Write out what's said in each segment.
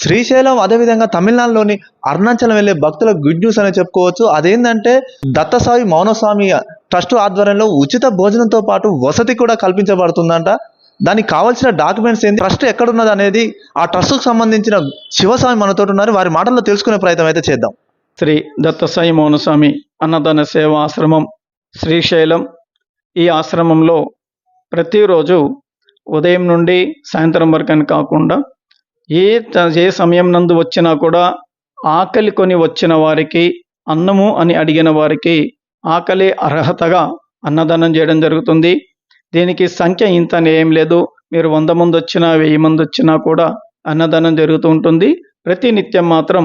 శ్రీశైలం అదేవిధంగా తమిళనాడులోని అరుణాచలం వెళ్ళే భక్తుల గుడ్ న్యూస్ అని చెప్పుకోవచ్చు. అదేంటంటే దత్తసాయి మౌనస్వామి ట్రస్ట్ ఆధ్వర్యంలో ఉచిత భోజనంతో పాటు వసతి కూడా కల్పించబడుతుందంట. దానికి కావాల్సిన డాక్యుమెంట్స్ ఏంటి? ట్రస్ట్ ఎక్కడున్నది అనేది ఆ ట్రస్ట్కు సంబంధించిన శివస్వామి మనతో ఉన్నారు. వారి మాటల్లో తెలుసుకునే ప్రయత్నం అయితే చేద్దాం. శ్రీ దత్తసాయి మౌనస్వామి అన్నదాన సేవా ఆశ్రమం శ్రీశైలం. ఈ ఆశ్రమంలో ప్రతిరోజు ఉదయం నుండి సాయంత్రం వరకు అని కాకుండా ఏ ఏ సమయం నందు వచ్చినా కూడా ఆకలి కొని వచ్చిన వారికి అన్నము అని అడిగిన వారికి ఆకలి అర్హతగా అన్నదానం చేయడం జరుగుతుంది. దీనికి సంఖ్య ఇంత అని ఏం లేదు. మీరు వంద మంది వచ్చినా వెయ్యి మంది వచ్చినా కూడా అన్నదానం జరుగుతూ ఉంటుంది. ప్రతి నిత్యం మాత్రం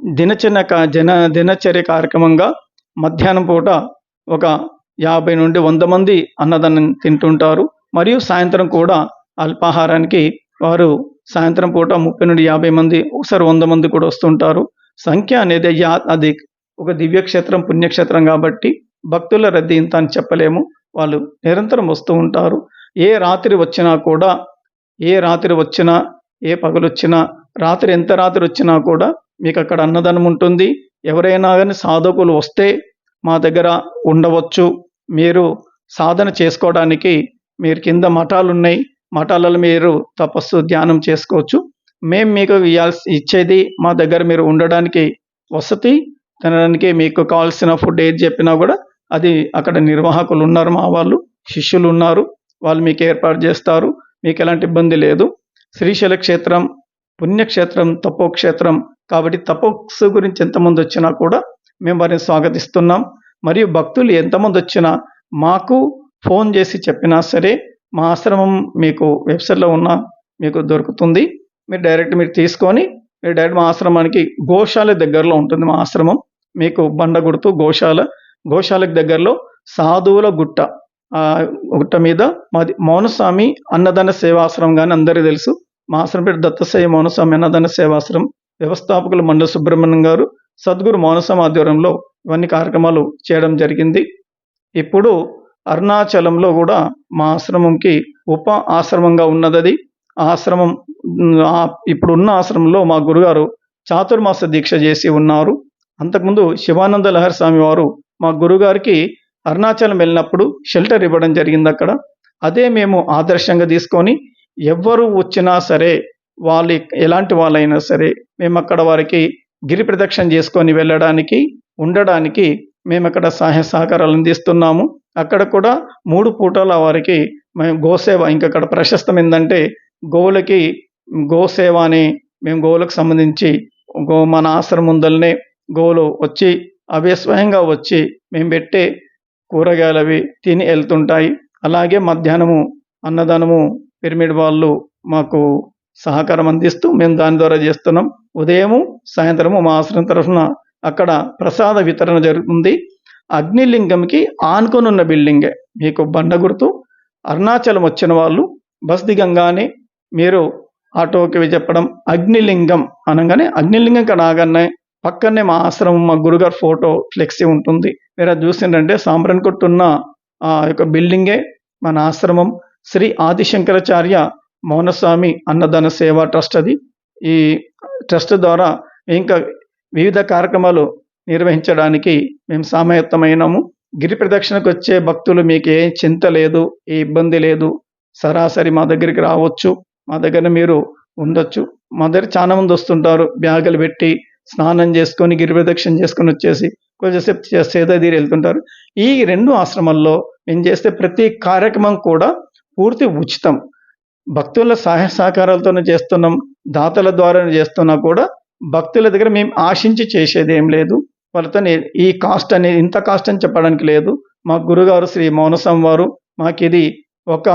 దినచర్య జన దినచర్య కార్యక్రమంగా మధ్యాహ్నం పూట ఒక యాభై నుండి వంద మంది అన్నదానం తింటుంటారు. మరియు సాయంత్రం కూడా అల్పాహారానికి వారు సాయంత్రం పూట ముప్పై నుండి యాభై మంది ఒకసారి వంద మంది కూడా వస్తుంటారు. సంఖ్య అనేది అది ఒక దివ్యక్షేత్రం పుణ్యక్షేత్రం కాబట్టి భక్తుల రద్దీ ఇంత అని చెప్పలేము. వాళ్ళు నిరంతరం వస్తూ ఉంటారు. ఏ రాత్రి వచ్చినా కూడా ఏ రాత్రి వచ్చినా ఏ పగలొచ్చినా రాత్రి ఎంత రాత్రి వచ్చినా కూడా మీకు అక్కడ అన్నదానం ఉంటుంది. ఎవరైనా కానీ సాధకులు వస్తే మా దగ్గర ఉండవచ్చు. మీరు సాధన చేసుకోవడానికి మీరు కింద మఠాలు ఉన్నాయి మఠాలలో మీరు తపస్సు ధ్యానం చేసుకోవచ్చు. మేము మీకు ఇవ్వాల్సి ఇచ్చేది మా దగ్గర మీరు ఉండడానికి వసతి తినడానికి మీకు కావాల్సిన ఫుడ్ ఏది చెప్పినా కూడా అది అక్కడ నిర్వాహకులు ఉన్నారు మా వాళ్ళు శిష్యులు ఉన్నారు వాళ్ళు మీకు ఏర్పాటు చేస్తారు మీకు ఎలాంటి ఇబ్బంది లేదు. శ్రీశైల క్షేత్రం పుణ్యక్షేత్రం తపోక్షేత్రం కాబట్టి తపోక్సు గురించి ఎంతమంది వచ్చినా కూడా మేము వారిని స్వాగతిస్తున్నాం. మరియు భక్తులు ఎంతమంది వచ్చినా మాకు ఫోన్ చేసి చెప్పినా సరే మా ఆశ్రమం మీకు వెబ్సైట్లో ఉన్న మీకు దొరుకుతుంది. మీరు డైరెక్ట్ మీరు తీసుకొని మీరు డైరెక్ట్ మా ఆశ్రమానికి గోశాల దగ్గరలో ఉంటుంది మా ఆశ్రమం. మీకు బండ గుర్తు గోశాల. గోశాలకు దగ్గరలో సాధువుల గుట్ట. గుట్ట మీద మాది మౌనస్వామి అన్నదాన సేవాశ్రమం కానీ అందరికీ తెలుసు. మా ఆశ్రమం పేరు దత్తసేయ మౌనస్వామి అన్నదాన సేవాశ్రమం. వ్యవస్థాపకులు మండల సుబ్రహ్మణ్యం గారు సద్గురు మౌనస్వామి ఆధ్వర్యంలో ఇవన్నీ కార్యక్రమాలు చేయడం జరిగింది. ఇప్పుడు అరుణాచలంలో కూడా మా ఆశ్రమంకి ఉప ఆశ్రమంగా ఉన్నది అది ఆశ్రమం ఇప్పుడున్న ఇప్పుడు ఉన్న ఆశ్రమంలో మా గురుగారు చాతుర్మాస దీక్ష చేసి ఉన్నారు. అంతకుముందు శివానంద లహరి స్వామి వారు మా గురుగారికి అరుణాచలం వెళ్ళినప్పుడు షెల్టర్ ఇవ్వడం జరిగింది అక్కడ. అదే మేము ఆదర్శంగా తీసుకొని ఎవ్వరు వచ్చినా సరే వాళ్ళు ఎలాంటి వాళ్ళైనా సరే మేము అక్కడ వారికి గిరి ప్రదక్షిణ చేసుకొని వెళ్ళడానికి ఉండడానికి మేము అక్కడ సహాయ సహకారాలు అందిస్తున్నాము. అక్కడ కూడా మూడు పూటల వారికి మేము గోసేవ ఇంకా అక్కడ ప్రశస్తం ఏంటంటే గోవులకి గోసేవ అని మేము గోవులకు సంబంధించి గో మన ఆశ్రమం ముందల్నే గోవులు వచ్చి అవే స్వయంగా వచ్చి మేము పెట్టే కూరగాయలు అవి తిని వెళ్తుంటాయి. అలాగే మధ్యాహ్నము అన్నదానము పిరమిడ్ వాళ్ళు మాకు సహకారం అందిస్తూ మేము దాని ద్వారా చేస్తున్నాం. ఉదయము సాయంత్రము మా ఆశ్రమం తరఫున అక్కడ ప్రసాద వితరణ జరుగుతుంది. అగ్నిలింగంకి ఆనుకొనున్న బిల్డింగే. మీకు బండ గుర్తు అరుణాచలం వచ్చిన వాళ్ళు బస్ దిగంగానే మీరు ఆటోకి చెప్పడం అగ్నిలింగం అనగానే అగ్నిలింగం కడాగానే పక్కనే మా ఆశ్రమం మా గురుగారు ఫోటో ఫ్లెక్సీ ఉంటుంది. మీరు అది చూసిందంటే సాంబ్రన్ కొట్టున్న ఆ యొక్క బిల్డింగే మన ఆశ్రమం. శ్రీ ఆదిశంకరాచార్య మౌనస్వామి అన్నదాన సేవా ట్రస్ట్ అది. ఈ ట్రస్ట్ ద్వారా ఇంకా వివిధ కార్యక్రమాలు నిర్వహించడానికి మేము సామయత్తమైనాము. గిరి ప్రదక్షిణకు వచ్చే భక్తులు మీకు ఏ చింత లేదు ఏ ఇబ్బంది లేదు. సరాసరి మా దగ్గరికి రావచ్చు. మా దగ్గర మీరు ఉండొచ్చు. మా దగ్గర చాలా మంది వస్తుంటారు. బ్యాగులు పెట్టి స్నానం చేసుకొని గిరి ప్రదక్షిణ చేసుకొని వచ్చేసి కొంచెంసేపు సేద తీరి వెళ్తుంటారు. ఈ రెండు ఆశ్రమాల్లో మేము చేస్తే ప్రతి కార్యక్రమం కూడా పూర్తి ఉచితం. భక్తుల సహాయ సహకారాలతోనే చేస్తున్నాం. దాతల ద్వారా చేస్తున్నా కూడా భక్తుల దగ్గర మేము ఆశించి చేసేది ఏం లేదు. వాళ్ళతో ఈ కాస్ట్ అనేది ఇంత కాస్ట్ అని చెప్పడానికి లేదు. మా గురుగారు శ్రీ మౌనసం వారు మాకు ఇది ఒక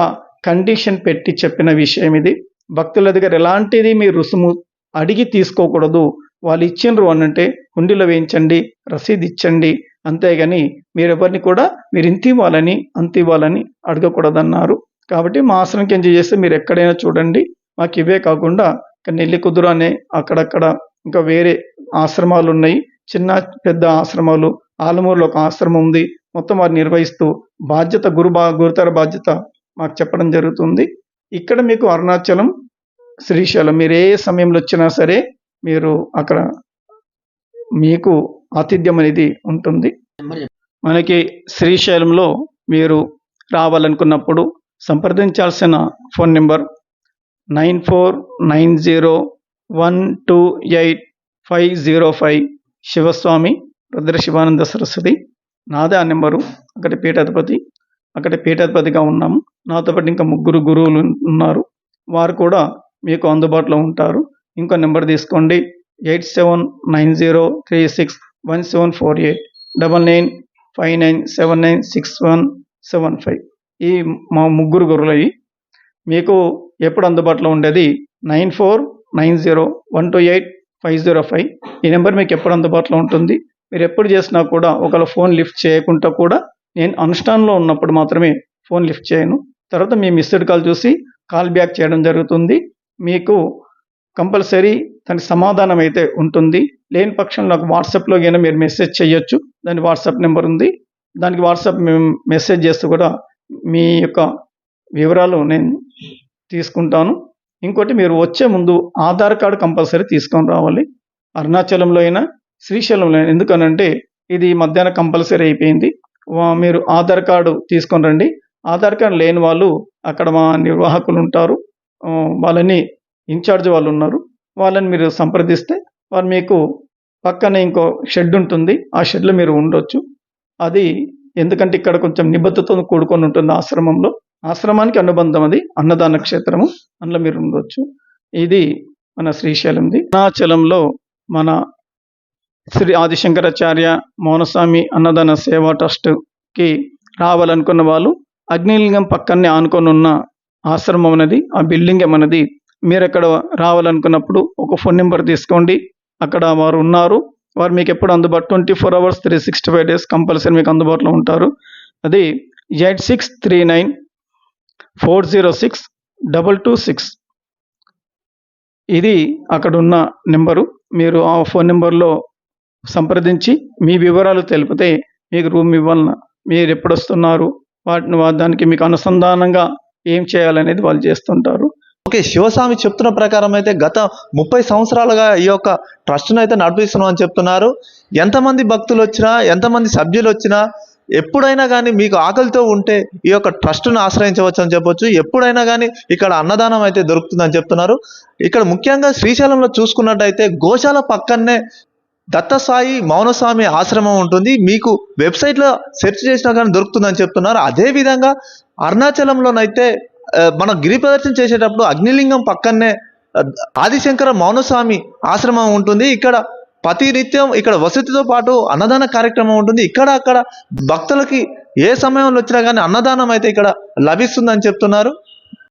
కండిషన్ పెట్టి చెప్పిన విషయం ఇది. భక్తుల దగ్గర ఎలాంటిది మీ రుసుము అడిగి తీసుకోకూడదు. వాళ్ళు ఇచ్చిండ్రు అని అంటే హుండీలో వేయించండి రసీదు ఇచ్చండి అంతేగాని మీరు ఎవరిని కూడా మీరు ఇంత ఇవ్వాలని అంత ఇవ్వాలని అడగకూడదన్నారు. కాబట్టి మా ఆశ్రమంకి ఎంజాయ్ చేస్తే మీరు ఎక్కడైనా చూడండి. మాకు ఇవే కాకుండా నెల్లి కుదురు అనే అక్కడక్కడ ఇంకా వేరే ఆశ్రమాలు ఉన్నాయి. చిన్న పెద్ద ఆశ్రమాలు ఆలమూరులో ఒక ఆశ్రమం ఉంది. మొత్తం వారు నిర్వహిస్తూ బాధ్యత గురు బా గురుతర బాధ్యత మాకు చెప్పడం జరుగుతుంది. ఇక్కడ మీకు అరుణాచలం శ్రీశైలం మీరు ఏ సమయంలో వచ్చినా సరే మీరు అక్కడ మీకు ఆతిథ్యం అనేది ఉంటుంది. మనకి శ్రీశైలంలో మీరు రావాలనుకున్నప్పుడు సంప్రదించాల్సిన phone number nine four nine zero one two eight five zero five Shivaswami Rudra Shivananda Saraswati నాదే ఆ నెంబరు అక్కడ పీఠాధిపతి అక్కడ పీఠాధిపతిగా ఉన్నాము. నాతో పాటు ఇంకా ముగ్గురు గురువులు ఉన్నారు. వారు కూడా మీకు అందుబాటులో ఉంటారు. ఇంకో నెంబర్ తీసుకోండి. Eight seven nine zero three six one seven four eight double nine five nine seven nine six one seven five. ఈ మా ముగ్గురు గురులవి మీకు ఎప్పుడు అందుబాటులో ఉండేది? Nine four nine zero one two eight five zero five. ఈ నెంబర్ మీకు ఎప్పుడు అందుబాటులో ఉంటుంది? మీరు ఎప్పుడు చేసినా కూడా ఒకవేళ ఫోన్ లిఫ్ట్ చేయకుండా కూడా నేను అనుష్ఠానంలో ఉన్నప్పుడు మాత్రమే ఫోన్ లిఫ్ట్ చేయను. తర్వాత మీ మిస్డ్ కాల్ చూసి కాల్ బ్యాక్ చేయడం జరుగుతుంది. మీకు కంపల్సరీ దానికి సమాధానం అయితే ఉంటుంది. లేని పక్షంలో నాకు వాట్సాప్లో అయినా మీరు మెసేజ్ చేయొచ్చు. దాని వాట్సాప్ నెంబర్ ఉంది. దానికి వాట్సాప్ మేము మెసేజ్ చేస్తూ కూడా మీ యొక్క వివరాలు నేను తీసుకుంటాను. ఇంకోటి మీరు వచ్చే ముందు ఆధార్ కార్డు కంపల్సరీ తీసుకొని రావాలి. అరుణాచలంలో అయినా శ్రీశైలంలో అయినా. ఎందుకనంటే ఇది మధ్యాహ్నం కంపల్సరీ అయిపోయింది. మీరు ఆధార్ కార్డు తీసుకొని రండి. ఆధార్ కార్డు లేని వాళ్ళు అక్కడ మా నిర్వాహకులు ఉంటారు. వాళ్ళని ఇన్ఛార్జ్ వాళ్ళు ఉన్నారు. వాళ్ళని మీరు సంప్రదిస్తే వారు మీకు పక్కనే ఇంకో షెడ్ ఉంటుంది. ఆ షెడ్లో మీరు ఉండొచ్చు. అది ఎందుకంటే ఇక్కడ కొంచెం నిబద్ధతతో కూడుకొని ఉంటుంది ఆశ్రమంలో. ఆశ్రమానికి అనుబంధం అది అన్నదాన క్షేత్రము. అందులో మీరు ఉండొచ్చు. ఇది మన శ్రీశైలంది. అరుణాచలంలో మన శ్రీ ఆదిశంకరాచార్య మౌనస్వామి అన్నదాన సేవా ట్రస్ట్కి రావాలనుకున్న వాళ్ళు అగ్నిలింగం పక్కనే ఆనుకొని ఉన్న ఆశ్రమం అనేది ఆ బిల్డింగ్ అనేది మీరు ఎక్కడ రావాలనుకున్నప్పుడు ఒక ఫోన్ నెంబర్ తీసుకోండి. అక్కడ వారు ఉన్నారు. వారు మీకు ఎప్పుడు అందుబాటు twenty four hours three sixty five days compulsory మీకు అందుబాటులో ఉంటారు. అది eight six three nine four zero six double two six. ఇది అక్కడున్న నెంబరు. మీరు ఆ ఫోన్ నెంబర్లో సంప్రదించి మీ వివరాలు తెలిపితే మీకు రూమ్ ఇవ్వాలన్న మీరు ఎప్పుడు వస్తున్నారు వాటిని దానికి మీకు అనుసంధానంగా ఏం చేయాలనేది వాళ్ళు చేస్తుంటారు. ఓకే శివస్వామి చెప్తున్న ప్రకారం అయితే గత ముప్పై సంవత్సరాలుగా ఈ యొక్క ట్రస్ట్ను అయితే నడిపిస్తున్నాం అని చెప్తున్నారు. ఎంతమంది భక్తులు వచ్చినా ఎంతమంది సభ్యులు వచ్చినా ఎప్పుడైనా కానీ మీకు ఆకలితో ఉంటే ఈ యొక్క ట్రస్ట్ను ఆశ్రయించవచ్చు అని చెప్పొచ్చు. ఎప్పుడైనా కానీ ఇక్కడ అన్నదానం అయితే దొరుకుతుందని చెప్తున్నారు. ఇక్కడ ముఖ్యంగా శ్రీశైలంలో చూసుకున్నట్టయితే గోశాల పక్కనే దత్తసాయి మౌనస్వామి ఆశ్రమం ఉంటుంది. మీకు వెబ్సైట్లో సెర్చ్ చేసినా కానీ దొరుకుతుందని చెప్తున్నారు. అదేవిధంగా అరుణాచలంలోనైతే మన మనం గిరి ప్రదర్శన చేసేటప్పుడు అగ్నిలింగం పక్కనే ఆదిశంకర మౌనస్వామి ఆశ్రమం ఉంటుంది. ఇక్కడ ప్రతి నిత్యం ఇక్కడ వసతితో పాటు అన్నదాన కార్యక్రమం ఉంటుంది. ఇక్కడ అక్కడ భక్తులకి ఏ సమయంలో వచ్చినా కానీ అన్నదానం అయితే ఇక్కడ లభిస్తుందని చెప్తున్నారు.